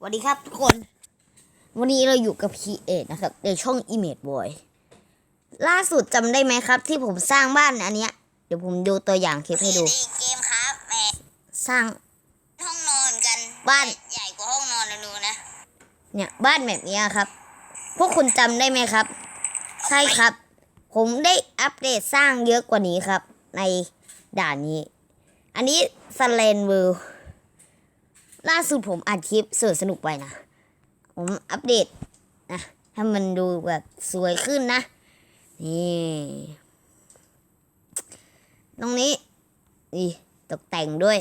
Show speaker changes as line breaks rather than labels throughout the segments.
สวัสดีครับทุกคน วันนี้เราอยู่กับพีเอนะครับ ในช่อง Image Boy ล่าสุดจำได้ไหมครับ ที่ผมสร้างบ้านอันเนี้ย เดี๋ยวผมดูตัวอย่างคลิปให้ดู
นี่เกมครับแหม
สร้าง
ห้องนอนกัน
บ้าน
ใหญ่กว่าห้องนอนนะหนูนะ
เนี่ยบ้านแบบเนี้ยครับ พวกคุณจำได้ไหมครับ ใช่ครับ ผมได้อัปเดตสร้างเยอะกว่านี้ครับ ในด่านนี้ อันนี้สเลนเวิล ล่าสุดผมอัดคลิปสวนสนุกไปนะ ผมอัปเดตนะให้มันดูแบบสวยขึ้นนะ นี่ ตรงนี้ นี่ตกแต่งด้วย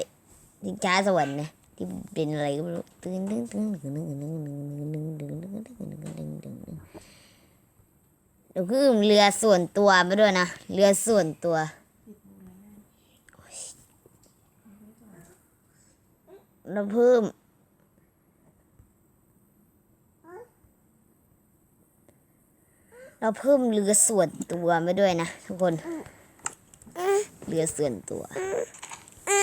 ทิงช้าสวรรค์นะที่เป็นอะไรก็ไม่รู้ตึ้งตึ้งตึ้งตึ้งตึ้งตึ้งตึ้งตึ้งตึ้งตึ้งตึ้งตึ้งตึ้งตึ้งตึ้งตึ้งเดี๋ยวคือเรือส่วนตัวไปด้วยนะเรือส่วนตัวเราเพิ่มเราเพิ่มเรือส่วนตัวไปด้วยนะทุกคนเรือส่วนตัว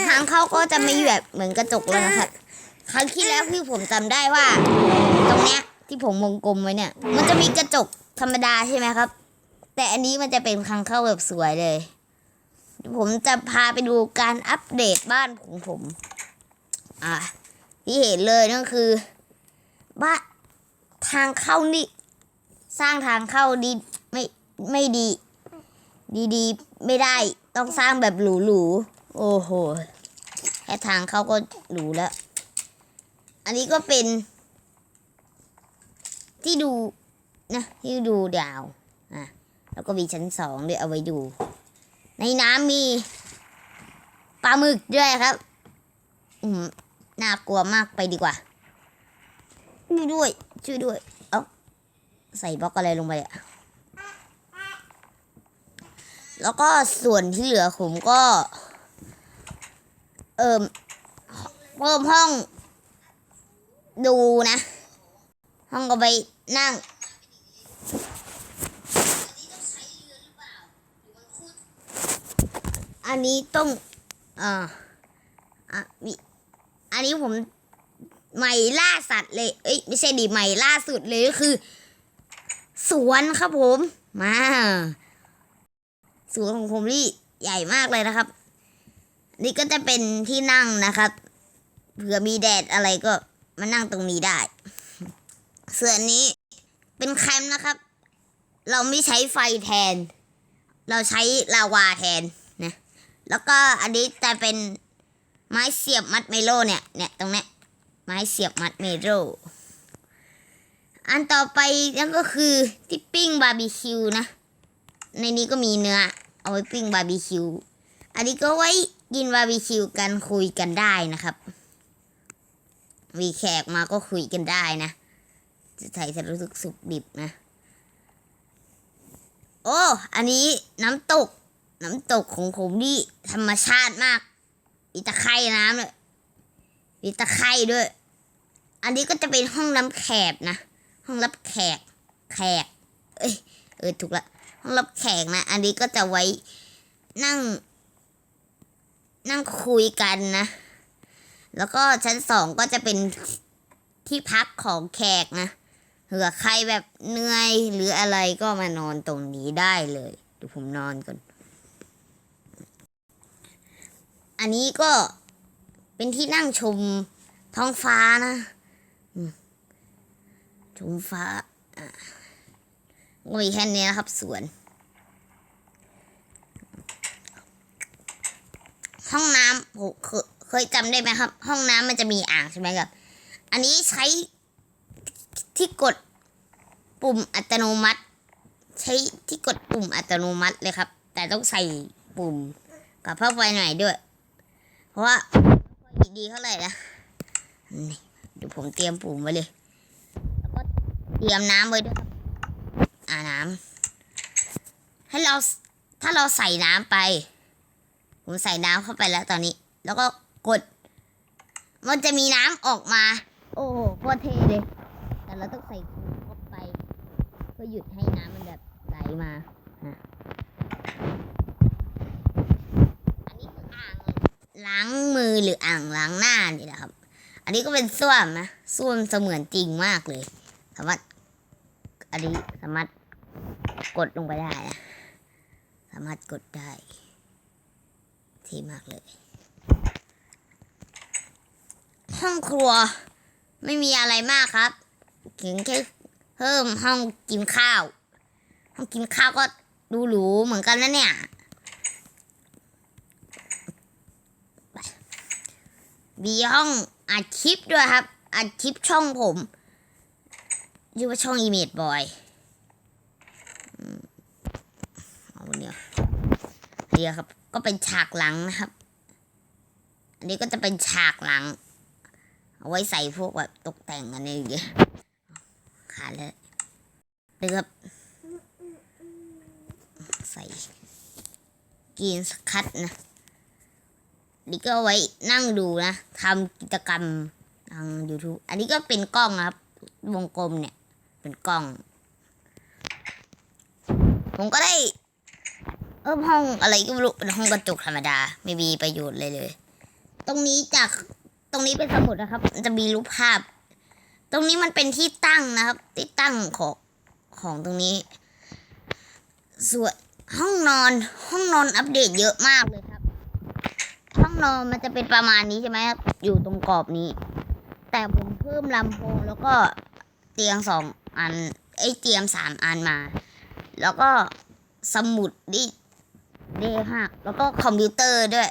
ทางเข้าก็จะไม่แบบเหมือนกระจกเลยนะครับครั้งที่แล้วที่ผมจำได้ว่า ตรงเนี้ยที่ผมวงกลมไว้เนี่ย มันจะมีกระจกธรรมดาใช่ไหมครับ แต่อันนี้มันจะเป็นทางเข้าแบบสวยเลย ผมจะพาไปดูการอัปเดตบ้านของผม อะที่เห็นเลยนั่นคือบ้านทางเข้านี่ สร้างทางเข้าดีไม่ไม่ดี ดีๆ ไม่ได้ต้องสร้างแบบหรูๆโอ้โหแค่ทางเข้าก็หรูแล้ว อันนี้ก็เป็น ที่ดูนะที่ดูดาวอะแล้วก็มีชั้นสองด้วยเอาไว้ดู ในน้ำมีปลาหมึกด้วยครับ อืม น่ากลัวมากไปดีกว่าช่วยด้วย ช่วยด้วย เอ้าใส่บล็อกอะไรลงไปอะแล้วก็ส่วนที่เหลือผมก็ เอิมเพิ่มห้อง ดูนะ ห้องก็ไปนั่งอันนี้ต้องอ่าอะมี อันนี้ผมใหม่ล่าสัตว์เลย เอ้ยไม่ใช่ดิใหม่ล่าสุดเลยก็คือ สวนครับผม มา สวนของผมนี่ใหญ่มากเลยนะครับ นี่ก็จะเป็นที่นั่งนะครับ เผื่อมีแดดอะไรก็มานั่งตรงนี้ได้ ส่วนนี้เป็นแคมป์นะครับ เราไม่ใช้ไฟแทน เราใช้ลาวาแทนนะ แล้วก็อันนี้จะเป็น ไม้เสียบมัดเมโลเนี่ยเนี่ยตรงเนี้ยไม้เสียบมัดเมโลอันต่อไปนั่นก็คือที่ปิ้งบาร์บีคิวนะ ในนี้ก็มีเนื้อ เอาไว้ปิ้งบาร์บีคิวอันนี้ก็ไว้กินบาร์บีคิวกันคุยกันได้นะครับมีแขกมาก็คุยกันได้นะ จะใส่สารสุกสุกดิบนะ โอ้ อันนี้น้ำตก น้ำตกของผมนี่ธรรมชาติมาก มีตะไคร่น้ำเลยมีตะไคร่ด้วย อันนี้ก็จะเป็นห้องน้ำแขกนะ ห้องรับแขก แขก เอ้ย เออ ถูกละ ห้องรับแขกนะ อันนี้ก็จะไว้นั่ง นั่งคุยกันนะ แล้วก็ชั้นสองก็จะเป็นที่พักของแขกนะเผื่อใครแบบเหนื่อยหรืออะไรก็มานอนตรงนี้ได้เลยเดี๋ยวผมนอนก่อน อันนี้ก็เป็นที่นั่งชมท้องฟ้านะชมฟ้าอะก็มีแค่นี้นะครับสวน ห้องน้ำผมเคยเคยจำได้ไหมครับ ห้องน้ำมันจะมีอ่างใช่ไหมครับ อันนี้ใช้ที่กดปุ่มอัตโนมัติ ใช้ที่กดปุ่มอัตโนมัติเลยครับ แต่ต้องใส่ปุ่มกับเข้าไปหน่อยด้วย เพราะว่าดีเท่าไหร่นะนี่เดี๋ยวผมเตรียมปุ่มไว้เลย แล้วก็เตรียมน้ำไว้ด้วยครับอ่าน้ำให้เราถ้าเราใส่น้ำไป ผมใส่น้ำเข้าไปแล้วตอนนี้ แล้วก็กด มันจะมีน้ำออกมา โอ้โหโคตรเท่เลย แต่เราต้องใส่ถุงเข้าไปเพื่อหยุดให้น้ำมันแบบไหลมาอะอันนี้คืออ่าง ล้างมือหรืออ่างล้างหน้านี่แหละครับ อันนี้ก็เป็นส้วมนะส้วมเสมือนจริงมากเลย สามารถ อันนี้สามารถกดลงไปได้นะสามารถกดได้ที่มากเลย ห้องครัวไม่มีอะไรมากครับเพียงแค่เพิ่มห้องกินข้าว ห้องกินข้าวก็ดูหรูเหมือนกันนะเนี่ย มีห้องอัดคลิปด้วยครับ อัดคลิปช่องผมชื่อว่าช่อง Image Boy อืมเอาเนี่ยเดียวครับ ก็เป็นฉากหลังนะครับ อันนี้ก็จะเป็นฉากหลัง เอาไว้ใส่พวกแบบตกแต่งอะไรอย่างเงี้ยขาดแล้วนี่ครับ ใส่กินสคัตนะ นี่ก็ไว้นั่งดูนะทำกิจกรรมทาง YouTube อันนี้ก็เป็นกล้องครับ วงกลมเนี่ย เป็นกล้อง ผมก็ได้เออห้องอะไรก็ไม่รู้เป็นห้องกระจกธรรมดา ไม่มีประโยชน์เลยเลย ตรงนี้จากตรงนี้เป็นสมุดนะครับมันจะมีรูปภาพ ตรงนี้มันเป็นที่ตั้งนะครับ ที่ตั้งของของตรงนี้ ส่วนห้องนอนห้องนอนอัปเดตเยอะมากเลยครับ นอนมันจะเป็นประมาณนี้ใช่ไหมครับ อยู่ตรงกรอบนี้ แต่ผมเพิ่มลำโพงแล้วก็เตียงสองอันไอ้เตียงสามอันมา แล้วก็สมุดดิเดมากแล้วก็คอมพิวเตอร์ด้วย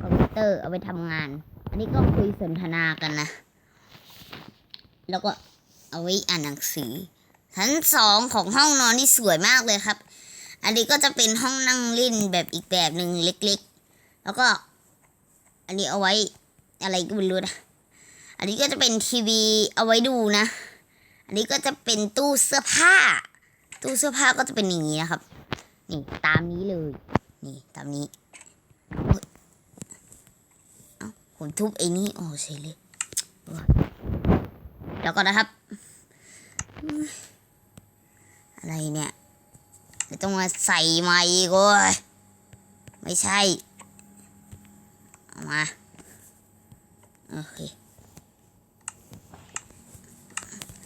คอมพิวเตอร์เอาไปทำงาน อันนี้ก็คุยสนทนากันนะ แล้วก็เอาไว้อ่านหนังสือชั้นสองของห้องนอนนี่สวยมากเลยครับ อันนี้ก็จะเป็นห้องนั่งเล่นแบบอีกแบบหนึ่งเล็กๆ แล้วก็ อันนี้เอาไว้อะไรก็ไม่รู้นะ อันนี้ก็จะเป็นทีวีเอาไว้ดูนะ อันนี้ก็จะเป็นตู้เสื้อผ้า ตู้เสื้อผ้าก็จะเป็นอย่างนี้นะครับ นี่ตามนี้เลย นี่ตามนี้เฮ้ยเอ้าผมทุบไอ้นี้โอ้เสียเลยแล้วก็นะครับ อะไรเนี่ยต้องมาใส่ไมาอีกโอ้ยไม่ใช่ มา โอเค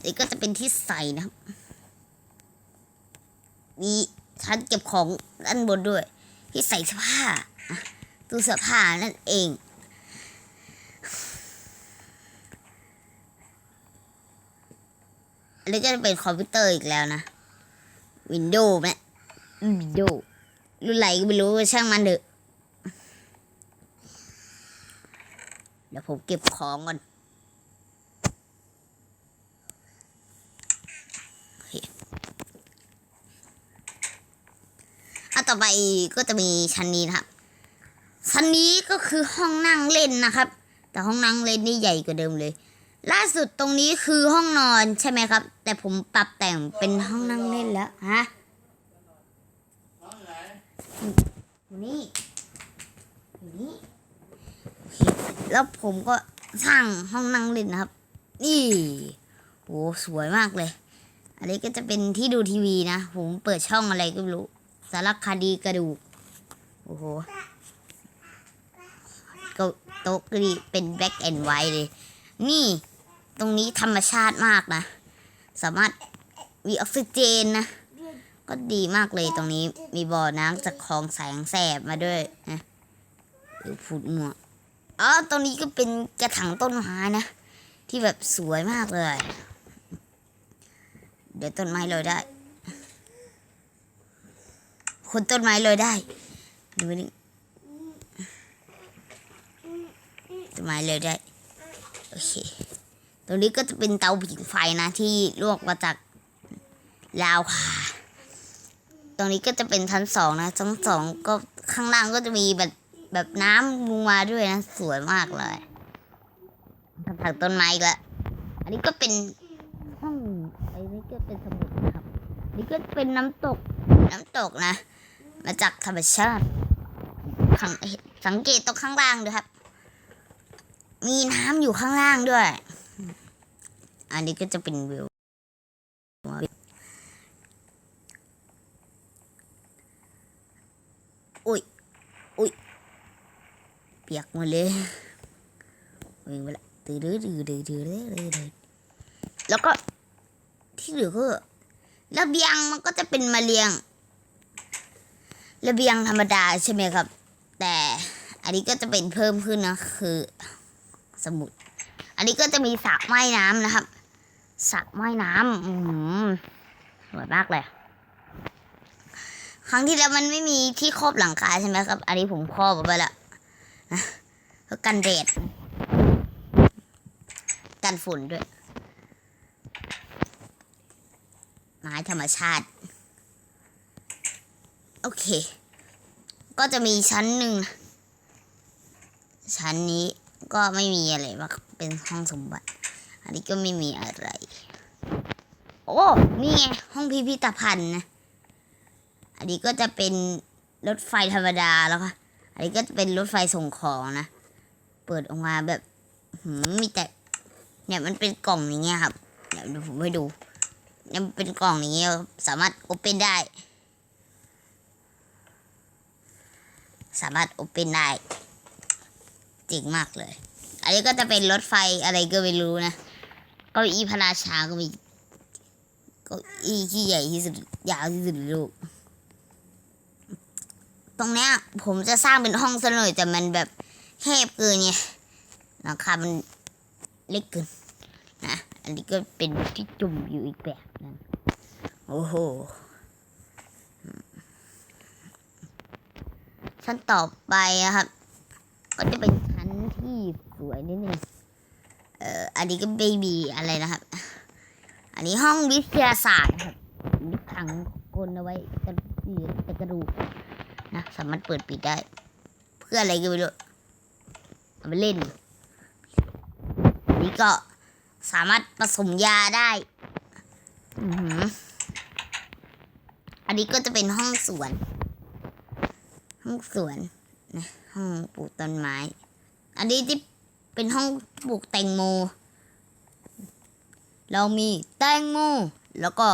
นี่ก็จะเป็นที่ใส่นะครับ มีชั้นเก็บของด้านบนด้วย ที่ใส่เสื้อผ้าตู้เสื้อผ้านั่นเองอันนี้ก็จะเป็นคอมพิวเตอร์อีกแล้วนะวินโดว์ไหมวินโดว์รุ่นไหนก็ไม่รู้ช่างมันเถอะ เดี๋ยวผมเก็บของก่อนอะต่อไปก็จะมีชั้นนี้นะครับ ชั้นนี้ก็คือห้องนั่งเล่นนะครับ แต่ห้องนั่งเล่นนี่ใหญ่กว่าเดิมเลย ล่าสุดตรงนี้คือห้องนอนใช่ไหมครับ แต่ผมปรับแต่งเป็นห้องนั่งเล่นแล้วฮะนี่นี่ แล้วผมก็สร้างห้องนั่งเล่นนะครับ นี่โหสวยมากเลย อันนี้ก็จะเป็นที่ดูทีวีนะ ผมเปิดช่องอะไรก็ไม่รู้ สารคดีกระดูก โอ้โหก็โต๊ะก็ดีเป็นแบ็กแอนด์ไวเลย นี่ตรงนี้ธรรมชาติมากนะ สามารถมีออกซิเจนนะ ก็ดีมากเลยตรงนี้มีบ่อน้ำจากคลองแสงแสบมาด้วยนะหรือผุดหมวก อ๋อตรงนี้ก็เป็นกระถางต้นไม้นะ ที่แบบสวยมากเลย เดี๋ยวต้นไม้ลอยได้ คนต้นไม้ลอยได้ดูนี่ต้นไม้ลอยได้ โอเค ตรงนี้ก็จะเป็นเตาผิงไฟนะที่ลวกมาจากลาวค่ะ ตรงนี้ก็จะเป็นชั้นสองนะชั้นสองก็ข้างล่างก็จะมีแบบ แบบน้ำลงมาด้วยนะ สวยมากเลยถางต้นไม้อีกล้วอันนี้ก็เป็นห้องอันนี้ก็เป็นสมุดนะครับอันนี้ก็เป็นน้ำตกน้ำตกนะ มาจากธรรมชาติข้างสังเกตตรงข้างล่างด้วยครับ มีน้ำอยู่ข้างล่างด้วย อันนี้ก็จะเป็นวิว ปียกหมดเลยวิ่งไปละดื้อดื้อตื้อดื้อดื้อดื้อดื้อแล้วก็ที่เหลือก็ระเบียงมันก็จะเป็นมาเรียง ระเบียงธรรมดาใช่ไหมครับ แต่อันนี้ก็จะเป็นเพิ่มขึ้นนะคือ สมุด อันนี้ก็จะมีสระว่ายน้ำนะครับสระว่ายน้ำอืมสวยมากเลย ครั้งที่แล้วมันไม่มีที่ครอบหลังคาใช่ไหมครับ อันนี้ผมครอบไปแล้ว นะเพื่อกันแดดกันฝุ่นด้วยไม้ธรรมชาติ โอเค ก็จะมีชั้นหนึ่ง ชั้นนี้ก็ไม่มีอะไรมาเป็นห้องสมบัติ อันนี้ก็ไม่มีอะไร โอ้นี่ไงห้องพิพิธภัณฑ์นะ อันนี้ก็จะเป็นรถไฟธรรมดาแล้วค่ะ อันนี้ก็จะเป็นรถไฟส่งของนะ เปิดออกมาแบบมีแต่ เนี่ยมันเป็นกล่องอย่างเงี้ยครับเดี๋ยวผมให้ดูเนี่ยเป็นกล่องอย่างเงี้ยสามารถโอเปนได้ สามารถโอเปนได้เจ๋งมากเลย อันนี้ก็จะเป็นรถไฟอะไรก็ไม่รู้นะก็อีพราชาก็มีก็อีที่ใหญ่ที่สุดยาวที่สุดในโลก ตรงเนี้ยผมจะสร้างเป็นห้องซะหน่อยแต่มันแบบแคบเกินไงหลังคามันเล็กเกินนะอันนี้ก็เป็นที่จุ่มอยู่อีกแบบนึงโอ้โหชั้นต่อไปอะครับ ก็จะเป็นชั้นที่สวยนิดนึงเอ่ออันนี้ก็เบบีอะไรนะครับ อันนี้ห้องวิทยาศาสตร์นะครับมีถังกลเอาไว้กระดูกแต่กระดูก นะ สามารถเปิดปิดได้ เพื่ออะไรก็ไม่รู้เอาไปเล่นนนี้ก็สามารถผสมยาได้อันนี้ก็จะเป็นห้องสวน ห้องสวนนะห้องปลูกต้นไม้ อันนี้ที่เป็นห้องปลูกแตงโม เรามีแตงโม แล้วก็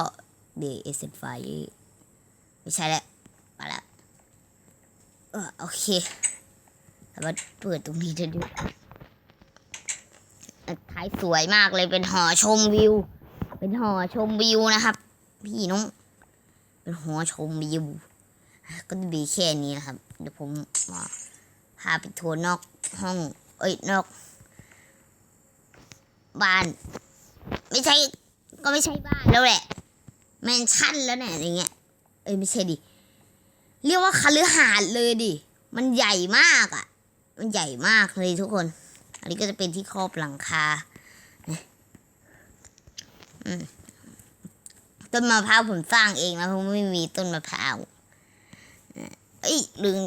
เดเอสไฟไม่ใช่แล้วมาแล้ว เออโอเคสามารถเปิดตรงนี้ได้ด้วยท้ายสวยมากเลยเป็นหอชมวิว เป็นหอชมวิวนะครับ พี่น้อง เป็นหอชมวิว ก็จะมีแค่นี้นะครับ เดี๋ยวผมมาพาไปทัวร์นอกห้อง เอ้ยนอก บ้าน ไม่ใช่ก็ไม่ใช่บ้านแล้วแหละแมนชั่นแล้วเนี่ยอย่างเงี้ย เอ้ยไม่ใช่ดิ เรียกว่าคฤหาสน์เลยดิ มันใหญ่มากอะ่ะ มันใหญ่มากเลยทุกคน อันนี้ก็จะเป็นที่ครอบหลังคาต้นมะพร้าวผมสร้างเองนะเพราะไม่มีต้นมะพร้าวเอ้ยลืม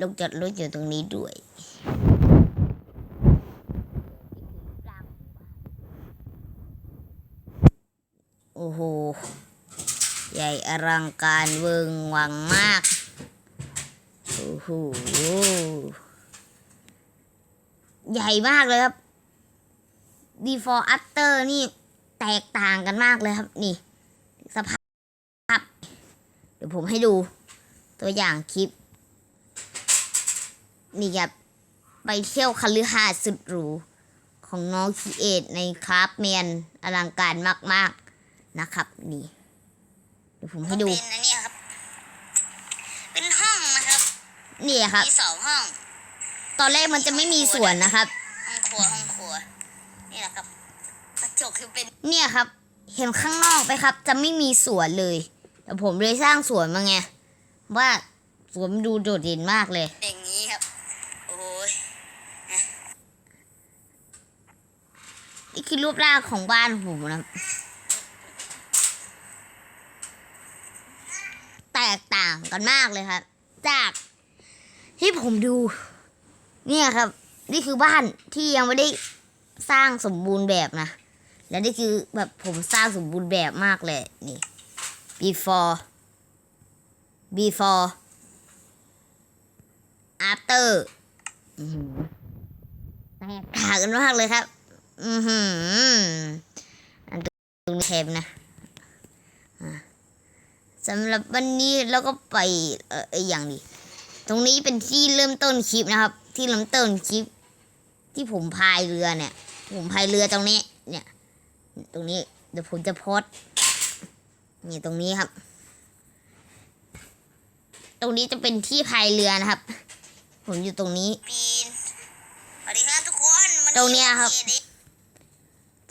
ลงจอดรถอยู่ตรงนี้ด้วยโอ้โห ใหญ่อลังการเวิงวังมาก ใหญ่มากเลยครับ before after นี่แตกต่างกันมากเลยครับ นี่ สภาพ เดี๋ยวผมให้ดู ตัวอย่างคลิป นี่ครับ ไปเที่ยวคฤหาสน์สุดหรูของน้องคีเอทในคราฟแมนอลังการมาก ๆ นะครับ นี่ เดี๋ยวผมให้ดู
เป็นอันเนี้ยครับ เป็นห้องนะครับ
นี่ครับ
มีสองห้อง
ตอนแรกมันจะไม่มีสวนนะครับ
ห้องครัวห้องครัว นี่แหละครับกระจกคือเป็น
เนี่ยครับ เห็นข้างนอกไหมครับ จะไม่มีสวนเลย แต่ผมเลยสร้างสวนมาไง ว่าสวนมันดูโดดเด่นมากเลย
อย่างนี้ครับ โอ้ย
นี่คือรูปร่างของบ้านผมนะครับแตกต่างกันมากเลยครับ จาก ที่ผมดู เนี่ยครับ นี่คือบ้านที่ยังไม่ได้สร้างสมบูรณ์แบบนะ และนี่คือแบบผมสร้างสมบูรณ์แบบมากเลยนี่ before before after แตกต่างกันมากเลยครับ อือหืออันตรงเทมนะสำหรับวันนี้เราก็ไปเออเออย่างนี้ ตรงนี้เป็นที่เริ่มต้นคลิปนะครับ ที่เริ่มต้นคลิป ที่ผมพายเรือเนี่ย ผมพายเรือตรงนี้ เนี่ย ตรงนี้เดี๋ยวผมจะโพสต์นี่ตรงนี้ครับ ตรงนี้จะเป็นที่พายเรือนะครับ ผมอยู่ตรงนี้
ปีนสวัสดีครับทุกคนวั
ตรงเนี้ยครับ
เด็ก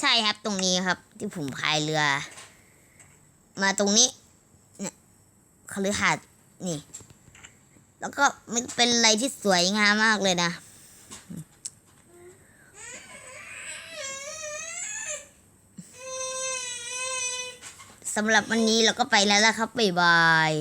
ใช่ครับตรงนี้ครับ ที่ผมพายเรือ มาตรงนี้ เนี่ยคฤหาสน์นี่ แล้วก็มันเป็นอะไรที่สวยงามมากเลยนะ สำหรับวันนี้เราก็ไปแล้วละครับ บ๊ายบาย